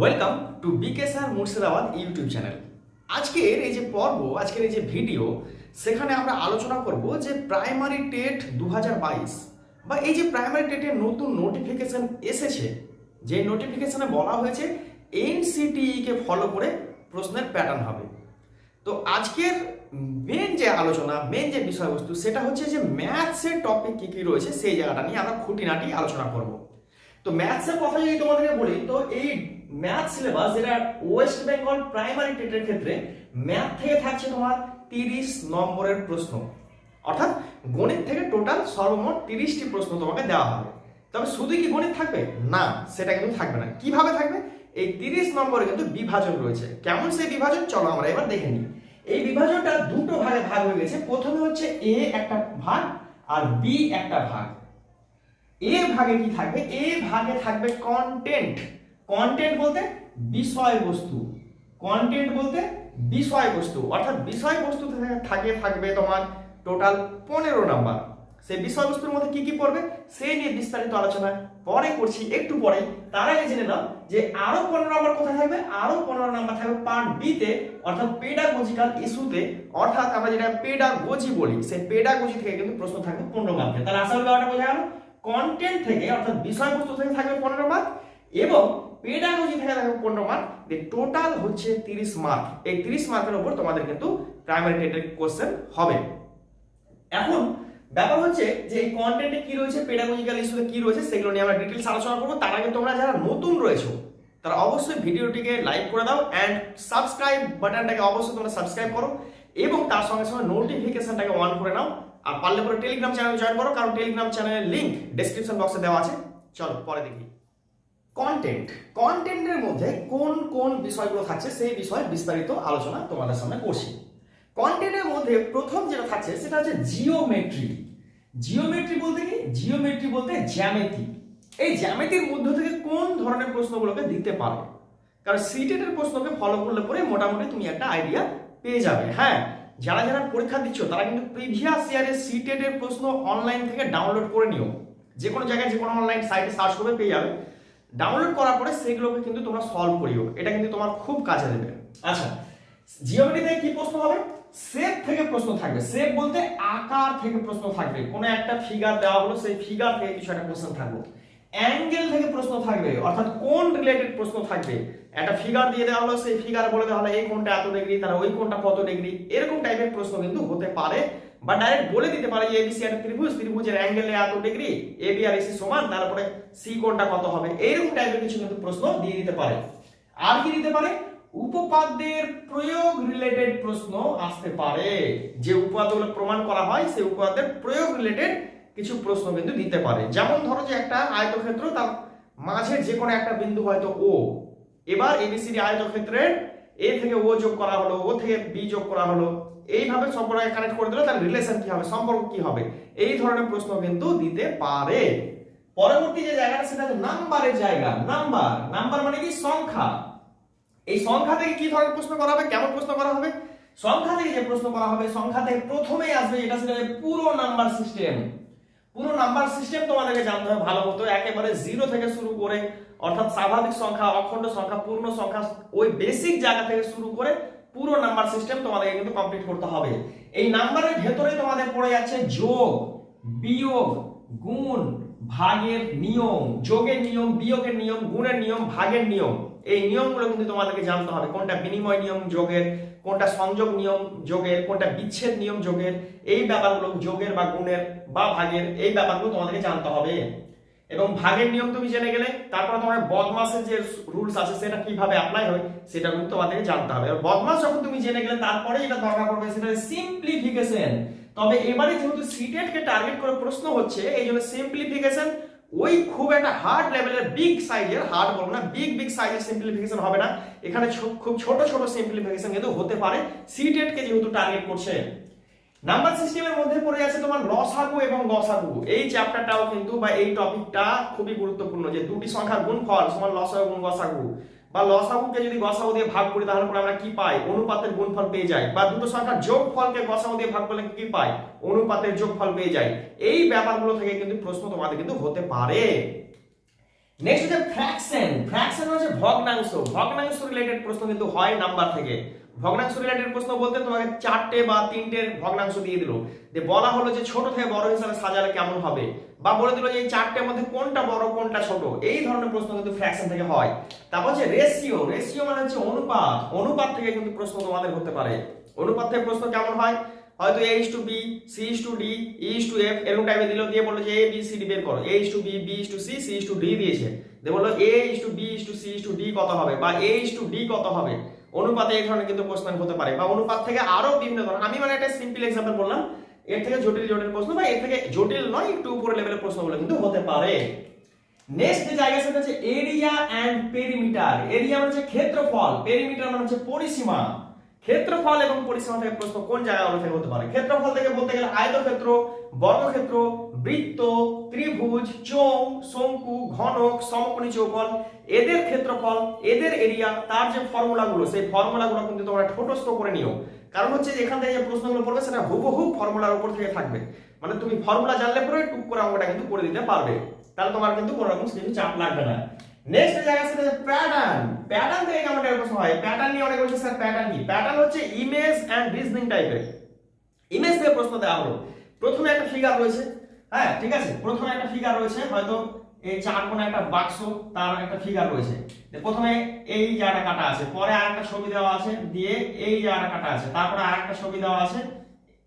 Welcome to BK sir Murshidabad YouTube channel আজকের এই যে পর্ব, আজকের এই যে ভিডিও সেখানে আমরা আলোচনা করব যে প্রাইমারি টেট দু হাজার বাইশ বা এই যে প্রাইমারি টেটের নতুন নোটিফিকেশন এসেছে, যে নোটিফিকেশানে বলা হয়েছে এনসিটিইকে ফলো করে প্রশ্নের প্যাটার্ন হবে। তো আজকের মেন যে আলোচনা মেন যে বিষয়বস্তু, সেটা হচ্ছে যে ম্যাথসের টপিক কী কী রয়েছে, সেই জায়গাটা নিয়ে আমরা খুঁটিনাটি আলোচনা করব। তো ম্যাথসের কথা যদি তোমাদেরকে বলি, তো এই ম্যাথ সিলেবাস যেটা ওয়েস্ট বেঙ্গল প্রাইমারি টেটের ক্ষেত্রে ম্যাথ থেকে থাকছে তোমার তিরিশ নম্বরের প্রশ্ন। অর্থাৎ গণিত থেকে টোটাল সর্বমোট তিরিশটি প্রশ্ন তোমাকে দেওয়া হবে। তবে শুধু কি গণিত থাকবে? না, সেটা কিন্তু থাকবে না। কীভাবে থাকবে? এই তিরিশ নম্বরে কিন্তু বিভাজন রয়েছে। কেমন সেই বিভাজন? চলো আমরা এবার দেখে নিই। এই বিভাজনটা দুটো ভাগে ভাগ হয়ে গেছে। প্রথমে হচ্ছে এ একটা ভাগ আর বি একটা ভাগ। এ ভাগে কি থাকবে? এ ভাগে থাকবে কন্টেন্ট কন্টেন্ট বলতে বিষয়বস্তু। কন্টেন্ট বলতে বিষয়বস্তু। অর্থাৎ বিষয়বস্তু থাকে থাকবে তোমার টোটাল পনেরো নাম্বার সেই বিষয়বস্তুর মধ্যে কি কি পড়বে? সেই নিয়ে বিস্তারিত আলোচনা পরে করছি, একটু পরে তার আগে জেনে নাও যে আরও পনেরো নাম্বার কোথায় থাকবে? আরও পনেরো নাম্বার থাকবে পার্ট বি তে, অর্থাৎ পেডাগোজিক্যাল ইস্যুতে অর্থাৎ আমরা যেটা পেডাগোজি বলি, সেই পেডাগোজি থেকে কিন্তু প্রশ্ন থাকবে পনেরো মার্কের তাহলে আসল ব্যাপারটা বোঝা গেল। কন্টেন্ট থেকে, অর্থাৎ বিষয়বস্তু থেকে থাকবে পনেরো মার্ক এবং পেডাগোজি থেকে থাকবে পনেরো মার্ক টোটাল হচ্ছে তিরিশ মার্ক এই তিরিশ মার্কের উপর তোমাদের কিন্তু প্রাইমারি টেটের কোশ্চেন হবে। এখন ব্যাপার হচ্ছে যে এই কন্টেন্টে কি রয়েছে পেডাগোজিক্যাল ইস্যুতে কি রয়েছে, সেগুলো নিয়ে আমরা ডিটেলস আলোচনা করব। তার আগে তোমরা যারা নতুন রয়েছো, তারা অবশ্যই ভিডিওটিকে লাইক করে দাও অ্যান্ড সাবস্ক্রাইব বাটনটাকে অবশ্যই তোমরা সাবস্ক্রাইব করো এবং তার সঙ্গে সঙ্গে নোটিফিকেশনটাকে অন করে নাও। আর পারলে পরে টেলিগ্রাম চ্যানেল জয়েন করো, কারণ টেলিগ্রাম চ্যানেলের লিঙ্ক ডেসক্রিপশন বক্সে দেওয়া আছে। চলো, পরে দেখি। কন্টেন্ট কন্টেন্টের মধ্যে কোন কোন বিষয়গুলো থাকছে সেই বিষয়ে বিস্তারিত আলোচনা তোমাদের সামনে করছি। কন্টেন্টের মধ্যে প্রথম যেটা থাকছে, সেটা হচ্ছে জিওমেট্রি জিওমেট্রি বলতে কি? জিওমেট্রি বলতে জ্যামিতি। এই জ্যামিতির মধ্য থেকে কোন ধরনের প্রশ্নগুলোকে দিতে পারো? কারণ সিটেটের প্রশ্নকে ফলো করলে পরে মোটামুটি তুমি একটা আইডিয়া পেয়ে যাবে। হ্যাঁ? যারা যারা পরীক্ষা দিচ্ছ, তারা কিন্তু প্রিভিয়াস ইয়ারের সিটেটের প্রশ্ন অনলাইন থেকে ডাউনলোড করে নিও। যে কোনো জায়গায় যে কোনো অনলাইন সাইটে সার্চ করবে, পেয়ে যাবে। ডাউনলোড করার পরে সেগুলোকে কিন্তু তোমরা সলভ করিও। এটা কিন্তু তোমার খুব কাজে দেবে। আচ্ছা জিওমেট্রি থেকে কি প্রশ্ন হবে? শেপ থেকে প্রশ্ন থাকবে। শেপ বলতে আকার থেকে প্রশ্ন থাকবে। কোনো একটা ফিগার দেওয়া হলো, সেই ফিগার থেকে কিছু একটা কোশ্চেন থাকবে অ্যাঙ্গেল থেকে প্রশ্ন থাকবে, অর্থাৎ কোন রিলেটেড প্রশ্ন থাকবে, একটা ফিগার দিয়ে দেওয়া হলো, সেই ফিগার বলে দেওয়া হলো, এই কোনটা এত ডিগ্রি তাহলে ওই কোনটা কত ডিগ্রি এরকম টাইপের প্রশ্ন কিন্তু হতে পারে, বা ডাইরেক্ট বলে দিতে পারে যে এবিসি একটা ত্রিভুজ, ত্রিভুজের অ্যাঙ্গেলে এত ডিগ্রি এ বি আর এসি সমান, তারপরে সি কোনটা কত হবে, এইরকম টাইপের কিছু কিন্তু প্রশ্ন দিয়ে দিতে পারে। আর কি দিতে পারে? উপপাদ্যের প্রয়োগ রিলেটেড প্রশ্ন আসতে পারে, যে উপপাদ্যগুলো প্রমাণ করা হয়, সেই উপপাদ্যের প্রয়োগ রিলেটেড কিছু প্রশ্ন কিন্তু দিতে পারে। যেমন ধরো যে একটা আয়তক্ষেত্র তার মাঝের যে কোনো একটা বিন্দু হয়তো ও এবার এবিসিডি আয়তক্ষেত্রের এ থেকে ও যোগ করা হলো ও থেকে বি যোগ করা হলো। এইভাবে সম্পর্কে কানেক্ট করে দিলে তার রিলেশন কি হবে, সম্পর্ক কি হবে? এই ধরনের প্রশ্ন কিন্তু দিতে পারে। পরবর্তী যে জায়গাটা, সেটা হচ্ছে নাম্বারের জায়গা। নাম্বার নাম্বার মানে কি? সংখ্যা। এই সংখ্যা থেকে কি ধরনের প্রশ্ন করা হবে? কেমন প্রশ্ন করা হবে? সংখ্যা থেকে যে প্রশ্ন করা হবে, সংখ্যা থেকে প্রথমেই আসবে এটা সেটা পুরো নাম্বার সিস্টেম। পুরো নাম্বার সিস্টেম তোমাদেরকে জানতে হবে, ভালো মতো। একেবারে জিরো থেকে শুরু করে, অর্থাৎ স্বাভাবিক সংখ্যা, অখণ্ড সংখ্যা, পূর্ণ সংখ্যা, ওই বেসিক জায়গা থেকে শুরু করে পুরো নাম্বার সিস্টেম তোমাদেরকে কিন্তু কমপ্লিট করতে হবে। এই নাম্বারের ভেতরে তোমাদের পড়ে যাচ্ছে যোগ, বিয়োগ, গুণ, ভাগের নিয়ম, যোগের নিয়ম, বিয়োগের নিয়ম, গুণের নিয়ম, ভাগের নিয়ম। এই নিয়মগুলো কিন্তু তোমাদেরকে জানতে হবে। কোনটা বিনিময় নিয়ম যোগের, কোনটা সংযোগ নিয়ম যোগের, কোনটা বিচ্ছেদ নিয়ম যোগের, এই ব্যাপারগুলো যোগের বা গুণের বা ভাগের, এই ব্যাপারগুলো তোমাদেরকে জানতে হবে। এবং ভাগের নিয়ম তুমি জেনে গেলে, তারপর তোমার বদমাসের যে রুলস আছে, সেটা কীভাবে অ্যাপ্লাই হয়, সেটা কিন্তু তোমাদেরকে জানতে হবে। আর বদমাস যখন তুমি জেনে গেলে, তারপরে যেটা দরকার পড়বে, সেটা সিম্পলিফিকেশন তবে এবারে যেহেতু সিটেটকে টার্গেট করে প্রশ্ন হচ্ছে, এই জন্য সিম্পলিফিকেশন ওই খুব একটা হার্ড লেভেলের বিগ সাইজের হার্ড বলব না বিগ বিগ সাইজের সিম্পলিফিকেশন হবে না। এখানে খুব ছোট ছোট সিম্পলিফিকেশন কিন্তু হতে পারে। সিটেটকে যেহেতু টার্গেট করছে। নাম্বার সিস্টেমের মধ্যে পড়ে আছে তোমার লসাগু এবং গসাগু। এই চ্যাপ্টারটাও কিন্তু বা এই টপিকটা খুবই গুরুত্বপূর্ণ যে দুটি সংখ্যার গুণফল সমান লসাগু এবং গসাগু। বা লসাগুকে যদি গসাগু দিয়ে ভাগ করি, তাহলে পরে আমরা কি পাই? অনুপাতের গুণফল পেয়ে যাই। বা দুটো সংখ্যার যোগফলকে গসাগু দিয়ে ভাগ করলে কি পাই? অনুপাতের যোগফল পেয়ে যাই। এই ব্যাপারগুলো থেকে কিন্তু প্রশ্ন তোমাদের কিন্তু হতে পারে। নেক্সট হচ্ছে ফ্র্যাকশন ফ্র্যাকশন হচ্ছে ভগ্নাংশ। ভগ্নাংশ রিলেটেড প্রশ্ন কিন্তু হয় নাম্বার থেকে। ভগ্নাংশ রিলেটেড প্রশ্ন বলতে তোমাকে চারটে বা তিনটে ভগ্নাংশ দিয়ে দিল যে বলা হলো যে ছোট থেকে বড় হিসাবে সাজালে কেমন হবে বা বলে দিল যে এই চারটের মধ্যে কোনটা বড় কোনটা ছোট এই ধরনের প্রশ্ন কিন্তু ফ্র্যাকশন থেকে হয় তারপর হচ্ছে রেশিও রেশিও মানে হচ্ছে অনুপাত অনুপাত থেকে কিন্তু প্রশ্ন তোমাদের হতে পারে অনুপাত থেকে প্রশ্ন কেমন হয় হয়তো A is to B C is to D E is to F এরকম টাইপের দিল দিয়ে বলল যে এ বি সি ডি বের করো A is to B B is to C C is to D দিয়েছে দিয়ে বলল A is to B is to C is to D কত হবে বা এ ইস টু ডি কত হবে অনুপাতে এই ধরনের কিন্তু প্রশ্ন হতে পারে বা অনুপাত থেকে আরও বিভিন্ন ধরনের আমি মানে একটা সিম্পল এক্সাম্পল বললাম। এর থেকে জটিল জটিল প্রশ্ন বা এর থেকে জটিল নয়, একটু উপরে লেভেলের প্রশ্নগুলো কিন্তু হতে পারে। নেক্সট যে জায়গা সেটা হচ্ছে এরিয়া অ্যান্ড পেরিমিটার এরিয়া মানে হচ্ছে ক্ষেত্রফল। পেরিমিটার মানে হচ্ছে পরিসীমা। ক্ষেত্রফল এবং পরিসীমা থেকে প্রশ্ন কোন জায়গাগুলো থেকে হতে পারে? ক্ষেত্রফল থেকে বলতে গেলে আয়তক্ষেত্র, বর্গক্ষেত্র বৃত্ত, ত্রিভুজ চৌ শঙ্কু, ঘনক, সমকোণী চৌকল এদের ক্ষেত্রফল, এদের এরিয়া তার যে ফর্মুলাগুলো, সেই ফর্মুলাগুলো কিন্তু তোমরা ঠোঁটস্থ করে নিও। কারণ হচ্ছে এখান থেকে যে প্রশ্নগুলো পড়বে, সেটা হুবহু ফর্মুলার উপর থেকে থাকবে। মানে তুমি ফর্মুলা জানলে পরে টুক করে অঙ্কটা কিন্তু করে দিতে পারবে। তাহলে তোমার কিন্তু কোনো রকম কিন্তু চাপ লাগবে না। নেক্সট জায়গা সেটা প্যাটার্ন প্যাটার্ন থেকে টাইপের প্রশ্ন হয়। প্যাটার্ন নিয়ে অনেক বলছে, স্যার প্যাটার্ন কি? প্যাটার্ন হচ্ছে ইমেজ অ্যান্ড রিজনিং টাইপের ইমেজ দিয়ে প্রশ্ন দেওয়া হলো। প্রথমে একটা ফিগার রয়েছে। হ্যাঁ ঠিক আছে। প্রথমে একটা ফিগার রয়েছে, হয়তো এই চার কোণে একটা বাক্স, তার একটা ফিগার রয়েছে। প্রথমে এই জায়গাটা কাটা আছে, পরে আর একটা ছবি দেওয়া আছে, দিয়ে এই জায়গাটা কাটা আছে, তারপরে আর একটা ছবি দেওয়া আছে,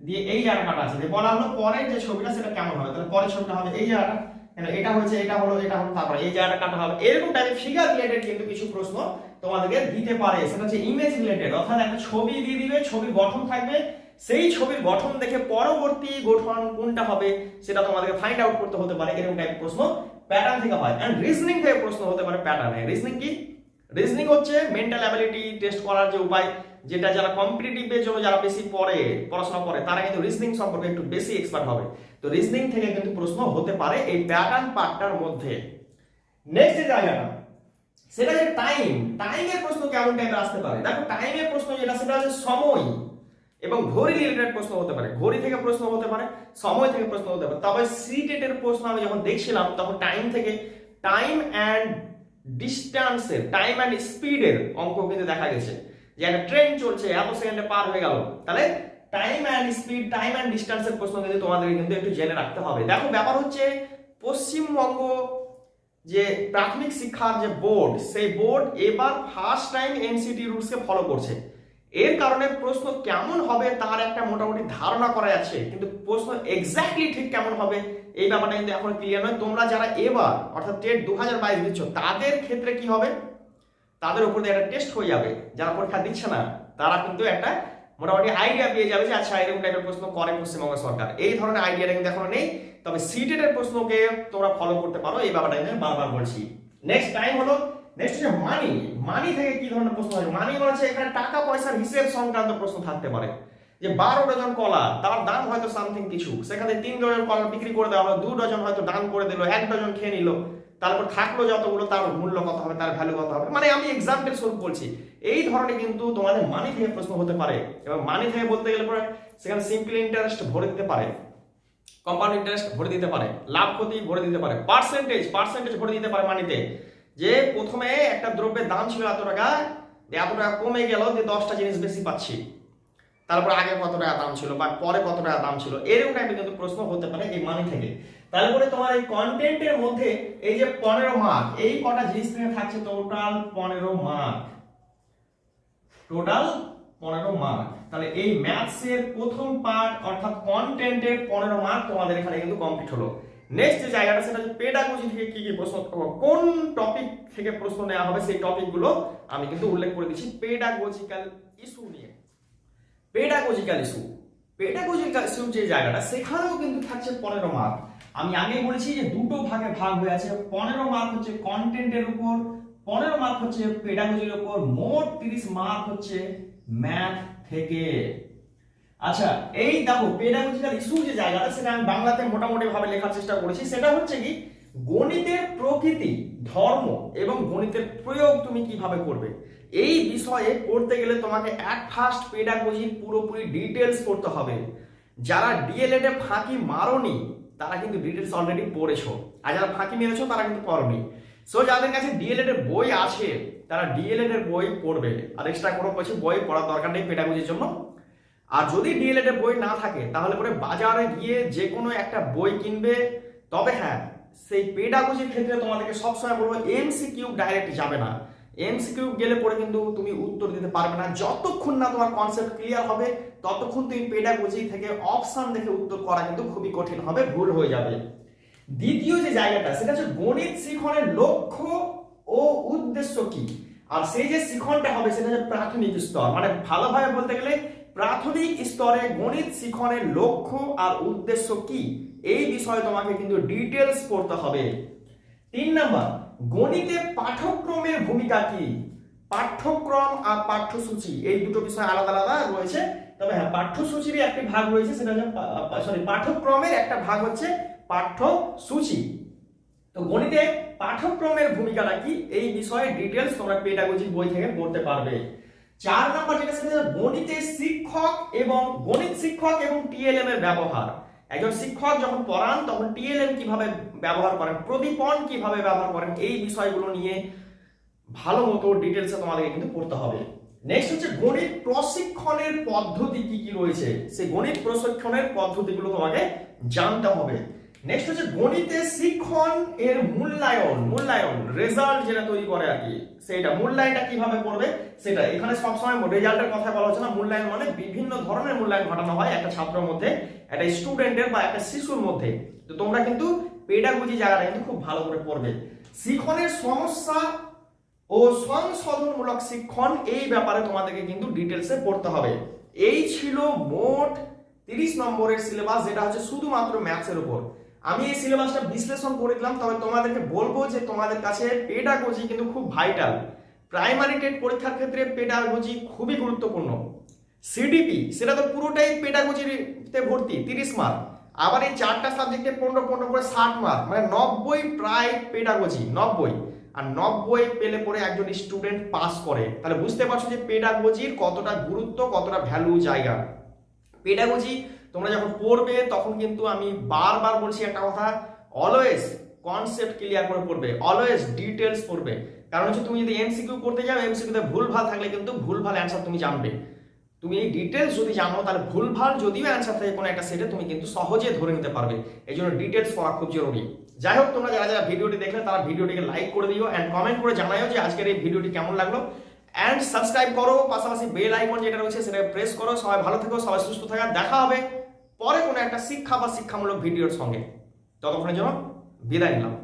দিয়ে এই জায়গাটা কাটা আছে। যে বলা হলো পরের যে ছবিটা, সেটা কেমন হবে? তাহলে পরের ছবিটা হবে এই জায়গাটা। এটা হচ্ছে এটা হলো এটা হলো, তারপরে এই জায়গাটা কাটা হবে। এরকম টাইপের ফিগার রিলেটেড কিন্তু কিছু প্রশ্ন তোমাদেরকে দিতে পারে। সেটা হচ্ছে ইমেজ রিলেটেড অর্থাৎ একটা ছবি দিয়ে দিবে ছবি গঠন থাকবে সেই ছবির গঠন দেখে পরবর্তী গঠন কোনটা হবে সেটা তোমাদেরকে ফাইন্ড আউট করতে হতে পারে, এরকম টাইপের প্রশ্ন প্যাটার্ন থেকে হয়। এন্ড রিজনিং থেকে প্রশ্ন হতে পারে প্যাটার্নে রিজনিং কি? রিজনিং হচ্ছে মেন্টাল অ্যাবিলিটি টেস্ট করার যে উপায়, যেটা যারা কম্পিটিটিভের জন্য যারা বেশি পড়ে, পড়াশোনা করে, তারা কিন্তু রিজনিং সম্পর্কে একটু বেশি এক্সপার্ট হবে। তো রিজনিং থেকে কিন্তু প্রশ্ন হতে পারে এই প্যাটার্ন পার্টটার মধ্যে। নেক্সট যে জায়গাটা, সেটা যে টাইম টাইমের প্রশ্ন কেমন টাইপের আসতে পারে? দেখো টাইমের প্রশ্ন যেটা, সেটা হচ্ছে সময়। এবং ঘড়ি রিলেটেড প্রশ্ন হতে পারে, ঘড়ি থেকে প্রশ্ন হতে পারে, সময় থেকে প্রশ্ন হতে পারে। তবে সি টেটের প্রশ্ন আমি যখন দেখছিলাম, তখন টাইম থেকে টাইম অ্যান্ড ডিস্টেন্সের টাইম অ্যান্ড স্পিডের অঙ্ক কিন্তু দেখা গেছে। যে একটা ট্রেন চলছে, এত সেকেন্ডে পার হয়ে গেল। তাহলে time and speed time and ডিস্টেন্সের প্রশ্ন কিন্তু তোমাদেরকে কিন্তু একটু জেনে রাখতে হবে। দেখো, ব্যাপার হচ্ছে পশ্চিমবঙ্গ যে প্রাথমিক শিক্ষার যে বোর্ড সেই বোর্ড এবার ফার্স্ট টাইম এনসিটি রুলসকে ফলো করছে। এর কারণে প্রশ্ন কেমন হবে তার একটা মোটামুটি ধারণা করা যাচ্ছে কিন্তু প্রশ্ন এক্স্যাক্টলি ঠিক কেমন হবে এই ব্যাপারটা কিন্তু এখন ক্লিয়ার নয়। তোমরা যারা এবার, অর্থাৎ টেট দু হাজার বাইশ দিচ্ছ, তাদের ক্ষেত্রে কি হবে? তাদের উপর দিয়ে একটা টেস্ট হয়ে যাবে, যারা পরীক্ষা দিচ্ছে না, তারা কিন্তু একটা মোটামুটি আইডিয়া পেয়ে যাবে যে আচ্ছা এরকম টাইপের প্রশ্ন করে পশ্চিমবঙ্গ সরকার। এই ধরনের আইডিয়াটা কিন্তু এখনও নেই, তবে সিটেটের প্রশ্নকে তোমরা ফলো করতে পারো, এই ব্যাপারটা আমি বারবার বলছি। নেক্সট টাইম হলো নেক্সট হচ্ছে মানি মানি থেকে কি ধরনের প্রশ্ন হয় মানি মানে এখানে টাকা, পয়সার হিসেব সংক্রান্ত প্রশ্ন থাকতে পারে। যে বারো ডজন কলা, তার দাম হয়তো সামথিং কিছু। সেখানে তিন ডজন কলা বিক্রি করে দেওয়া হলো, দু ডজন হয়তো দান করে দিল, এক ডজন খেয়ে নিল। তারপর থাকল যতগুলো, তার মূল্য কত হবে, তার ভ্যালু কত হবে? মানে আমি এক্সাম্পল স্বরূপ বলছি এই ধরনের কিন্তু তোমাদের মানি থেকে প্রশ্ন হতে পারে। এবং মানি থেকে বলতে গেলে পরে সেখানে সিম্পল ইন্টারেস্ট ভরে দিতে পারে। কম্পাউন্ড ইন্টারেস্ট ভরে দিতে পারে। লাভ ক্ষতি ভরে দিতে পারে। পার্সেন্টেজ পার্সেন্টেজ ভরে দিতে পারে মানিতে যে প্রথমে একটা দ্রব্যের দাম ছিল এত টাকা এত টাকা কমে গেল যে দশটা জিনিস বেশি পাচ্ছি। তারপর আগে কত টাকা দাম ছিল, বা পরে কত টাকা দাম ছিল, এরকম টাইপের কিন্তু প্রশ্ন হতে পারে এই মানি থেকে। তারপরে তোমার এই কন্টেন্টের মধ্যে এই যে পনেরো মার্ক এই কটা জিনিস থেকে থাকছে টোটাল পনেরো মার্ক টোটাল পনেরো মার্ক তাহলে এই ম্যাথসের প্রথম পার্ট অর্থাৎ কন্টেন্টের পনেরো মার্ক তোমাদের এখানে কিন্তু কমপ্লিট হলো। নেক্সট যে জায়গাটা, সেটা হচ্ছে পেডাগোজি থেকে কি কি প্রশ্ন কোন টপিক থেকে প্রশ্ন নেওয়া হবে, সেই টপিকগুলো আমি কিন্তু উল্লেখ করে দিচ্ছি পেডাগোজিক্যাল ইস্যু নিয়ে। পেডাগোজিক্যাল ইস্যু পেডাগোজিক্যাল ইস্যু যে জায়গাটা, সেখানেও কিন্তু থাকছে পনেরো মার্ক আমি আগে বলেছি যে দুটো ভাগে ভাগ হয়ে আছে। পনেরো মার্ক হচ্ছে কন্টেন্টের উপর, পনেরো মার্ক হচ্ছে পেডাগোজির উপর, মোট তিরিশ মার্ক হচ্ছে ম্যাথ থেকে। আচ্ছা এই দেখো পেডাগোজিক্যাল ইস্যু যে জায়গাটা, সেটা আমি বাংলাতে মোটামুটি ভাবে লেখার চেষ্টা করেছি, সেটা হচ্ছে কি, গণিতের প্রকৃতি, ধর্ম এবং গণিতের প্রয়োগ তুমি কীভাবে করবে? এই বিষয়ে পড়তে গেলে তোমাকে এক ফার্স্ট পেডাগোজির পুরোপুরি ডিটেলস পড়তে হবে। যারা ডিএলএড এ ফাঁকি মারোনি, তারা কিন্তু ডিটেলস অলরেডি পড়েছো। আর যারা ফাঁকি মেরেছো, তারা কিন্তু পড়নি সো যাদের কাছে ডিএলএড এর বই আছে, তারা ডিএলএড এর বই পড়বে। আর এক্সট্রা কোনো কিছু বই পড়ার দরকার নেই পেডাগোজির জন্য। আর যদি ডিএলএড এর বই না থাকে, তাহলে পরে বাজারে গিয়ে যে কোনো একটা বই কিনবে। তবে হ্যাঁ সেই পেডাগোজির ক্ষেত্রে তোমাদেরকে সবসময় বলব এমসিকিউ ডাইরেক্ট যাবে না। এমসিকিউ গেলে পরে কিন্তু তুমি উত্তর দিতে পারবে না। যতক্ষণ না তোমার কনসেপ্ট ক্লিয়ার হবে, ততক্ষণ তুমি পেডাগোজি থেকে অপশন দেখে উত্তর করা কিন্তু খুবই কঠিন হবে, ভুল হয়ে যাবে। দ্বিতীয় যে জায়গাটা, সেটা হচ্ছে গণিত শিখনের লক্ষ্য ও উদ্দেশ্য কি? আর সেই যে শিখনটা হবে, সেটা হচ্ছে প্রাথমিক স্তর। মানে ভালোভাবে বলতে গেলে প্রাথমিক স্তরে গণিত শিখনের লক্ষ্য আর উদ্দেশ্য কি? এই বিষয়ে তোমাকে কিন্তু ডিটেলস পড়তে হবে। তিন নাম্বার, গণিতে পাঠ্যক্রমের ভূমিকা কি? পাঠ্যক্রম আর পাঠ্যসূচি, এই দুটো বিষয় আলাদা আলাদা রয়েছে। তবে হ্যাঁ পাঠ্যসূচির একটি ভাগ রয়েছে, সেটা সরি পাঠ্যক্রমের একটা ভাগ হচ্ছে পাঠ্যসূচি। তো গণিতে পাঠ্যক্রমের ভূমিকাটা কি? এই বিষয়ে ডিটেলস তোমরা পেডাগোজি বই থেকে পড়তে পারবে। চার নাম্বার যেটা সেটা গণিতের শিক্ষক এবং গণিত শিক্ষক এবং টিএলএম এর ব্যবহার। একজন শিক্ষক যখন পড়ান, তখন টিএলএম কীভাবে ব্যবহার করেন প্রদীপন কীভাবে ব্যবহার করেন, এই বিষয়গুলো নিয়ে ভালো মতো ডিটেলসে তোমাদেরকে কিন্তু পড়তে হবে। নেক্সট হচ্ছে গণিত প্রশিক্ষণের পদ্ধতি কি কি রয়েছে? সেই গণিত প্রশিক্ষণের পদ্ধতিগুলো তোমাকে জানতে হবে। নেক্সট হচ্ছে গণিতে শিক্ষণ এর মূল্যায়ন মূল্যায়ন রেজাল্ট যেটা তৈরি করে আর কি সেটা মূল্যায়নটা কীভাবে করবে সেটা। এখানে সবসময় রেজাল্টের কথা বলা হচ্ছে না, মূল্যায়ন মানে বিভিন্ন ধরনের মূল্যায়ন ঘটানো হয় একটা ছাত্রের মধ্যে, একটা স্টুডেন্টের বা একটা শিশুর মধ্যে। তো তোমরা কিন্তু পেডাগোজি জায়গাটা কিন্তু খুব ভালো করে পড়বে। শিক্ষণের সমস্যা ও সংশোধনমূলক শিক্ষণ, এই ব্যাপারে তোমাদেরকে কিন্তু ডিটেলসে পড়তে হবে। এই ছিল মোট তিরিশ নম্বরের সিলেবাস যেটা হচ্ছে শুধুমাত্র ম্যাথসের উপর। আমি এই সিলেবাসটা বিশ্লেষণ করে দিলাম, তবে তোমাদেরকে বলব যে তোমাদের কাছে পেডাগোজি কিন্তু খুব ভাইটাল প্রাইমারি টেট পরীক্ষার ক্ষেত্রে পেডাগোজি খুবই গুরুত্বপূর্ণ। সিডিপি সেটা তো পুরোটাই পেডাগোজিতে ভর্তি, তিরিশ মার্ক আবার এই চারটা সাবজেক্টে পনেরো পনেরো করে ষাট মার্ক মানে নব্বই প্রায় পেডাগোজি নব্বই। আর নব্বই পেলে পরে একজন স্টুডেন্ট পাস করে। তাহলে বুঝতে পারছ যে পেডাগোজির কতটা গুরুত্ব, কতটা ভ্যালু জায়গা। পেডাগোজি তোমরা যখন পড়বে, তখন কিন্তু আমি বারবার বলছি একটা কথা অলওয়েজ কনসেপ্ট ক্লিয়ার করে পড়বে অলওয়েজ ডিটেলস পড়বে। কারণ হচ্ছে তুমি যদি এমসিকিউ করতে যাও এমসিকিউতে ভুল ভালো থাকলে কিন্তু ভুল ভালো অ্যান্সার তুমি জানবে। তুমি এই ডিটেলস যদি জানো, তাহলে ভুল ভালো যদিও অ্যান্সার থাকে কোনো একটা সেটে তুমি কিন্তু সহজে ধরে নিতে পারবে। এই জন্য ডিটেলস পড়া খুব জরুরি। যাই হোক, তোমরা যারা যারা ভিডিওটি দেখলে, তারা ভিডিওটিকে লাইক করে দিও অ্যান্ড কমেন্ট করে জানাও যে আজকের এই ভিডিওটি কেমন লাগল। অ্যান্ড সাবস্ক্রাইব করো, পাশাপাশি বেল আইকন যেটা রয়েছে সেটা প্রেস করো। সবাই ভালো থেকো, সবাই সুস্থ থাকা। দেখা হবে। পরে কোনো একটা শিক্ষা বা শিক্ষামূলক ভিডিওর সঙ্গে ততক্ষণের জন্য বিদায় নিলাম।